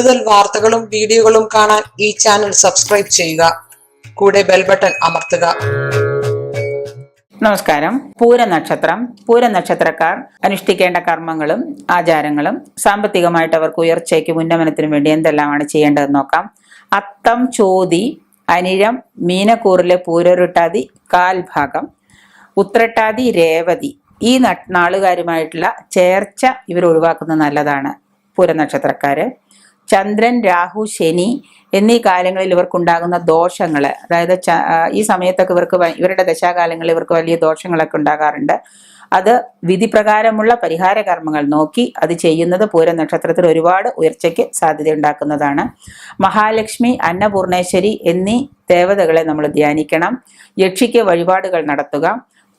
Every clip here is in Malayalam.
കൂടുതൽ വാർത്തകളും വീഡിയോകളും കാണാൻ ഈ ചാനൽ സബ്സ്ക്രൈബ് ചെയ്യുക. കൂടെ ബെൽ ബട്ടൺ അമർത്തുക. നമസ്കാരം. പൂരനക്ഷത്രം പൂരനക്ഷത്രക്കാർ അനുഷ്ഠിക്കേണ്ട കർമ്മങ്ങളും ആചാരങ്ങളും സാമ്പത്തികമായിട്ട് അവർക്ക് ഉയർച്ചയ്ക്ക് ഉന്നമനത്തിനും വേണ്ടി എന്തെല്ലാമാണ് ചെയ്യേണ്ടതെന്ന് നോക്കാം. അത്തം ചോതി അനിഴം മീനക്കൂറിലെ പൂരൊരുട്ടാതി കാൽഭാഗം ഉത്രട്ടാതി രേവതി ഈ നാളുകാരുമായിട്ടുള്ള ചേർച്ച ഇവർ ഒഴിവാക്കുന്നത് നല്ലതാണ്. പൂരനക്ഷത്രക്കാര് ചന്ദ്രൻ രാഹു ശനി എന്നീ കാലങ്ങളിൽ ഇവർക്കുണ്ടാകുന്ന ദോഷങ്ങൾ അതായത് ഈ സമയത്തൊക്കെ ഇവർക്ക് ഇവരുടെ ദശാകാലങ്ങളിൽ ഇവർക്ക് വലിയ ദോഷങ്ങളൊക്കെ ഉണ്ടാകാറുണ്ട്. അത് വിധിപ്രകാരമുള്ള പരിഹാര കർമ്മങ്ങൾ നോക്കി അത് ചെയ്യുന്നത് പൂര നക്ഷത്രത്തിൽ ഒരുപാട് ഉയർച്ചയ്ക്ക് സാധ്യത ഉണ്ടാക്കുന്നതാണ്. മഹാലക്ഷ്മി അന്നപൂർണേശ്വരി എന്നീ ദേവതകളെ നമ്മൾ ധ്യാനിക്കണം. യക്ഷിക്ക് വഴിപാടുകൾ നടത്തുക.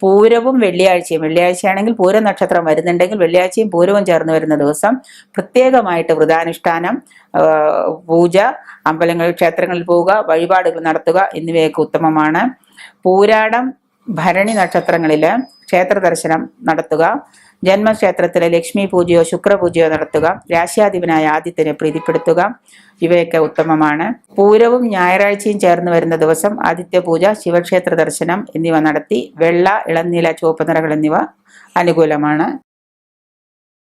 പൂരവും വെള്ളിയാഴ്ചയും. വെള്ളിയാഴ്ചയാണെങ്കിൽ പൂര നക്ഷത്രം വരുന്നുണ്ടെങ്കിൽ വെള്ളിയാഴ്ചയും പൂരവും ചേർന്ന് വരുന്ന ദിവസം പ്രത്യേകമായിട്ട് വ്രതാനുഷ്ഠാനം പൂജ അമ്പലങ്ങളിൽ ക്ഷേത്രങ്ങളിൽ പോവുക വഴിപാടുകൾ നടത്തുക എന്നിവയൊക്കെ ഉത്തമമാണ്. പൂരാടം ഭരണി നക്ഷത്രങ്ങളിൽ ക്ഷേത്ര ദർശനം നടത്തുക. ജന്മക്ഷേത്രത്തിലെ ലക്ഷ്മി പൂജയോ ശുക്രപൂജയോ നടത്തുക. രാശ്യാധിപനായ ആദിത്യനെ പ്രീതിപ്പെടുത്തുക. ഇവയൊക്കെ ഉത്തമമാണ്. പൂരവും ഞായറാഴ്ചയും ചേർന്ന് വരുന്ന ദിവസം ആദിത്യ പൂജ ശിവക്ഷേത്ര ദർശനം എന്നിവ നടത്തി വെള്ള ഇളനില ചുവപ്പ് നിറകൾ എന്നിവ അനുകൂലമാണ്.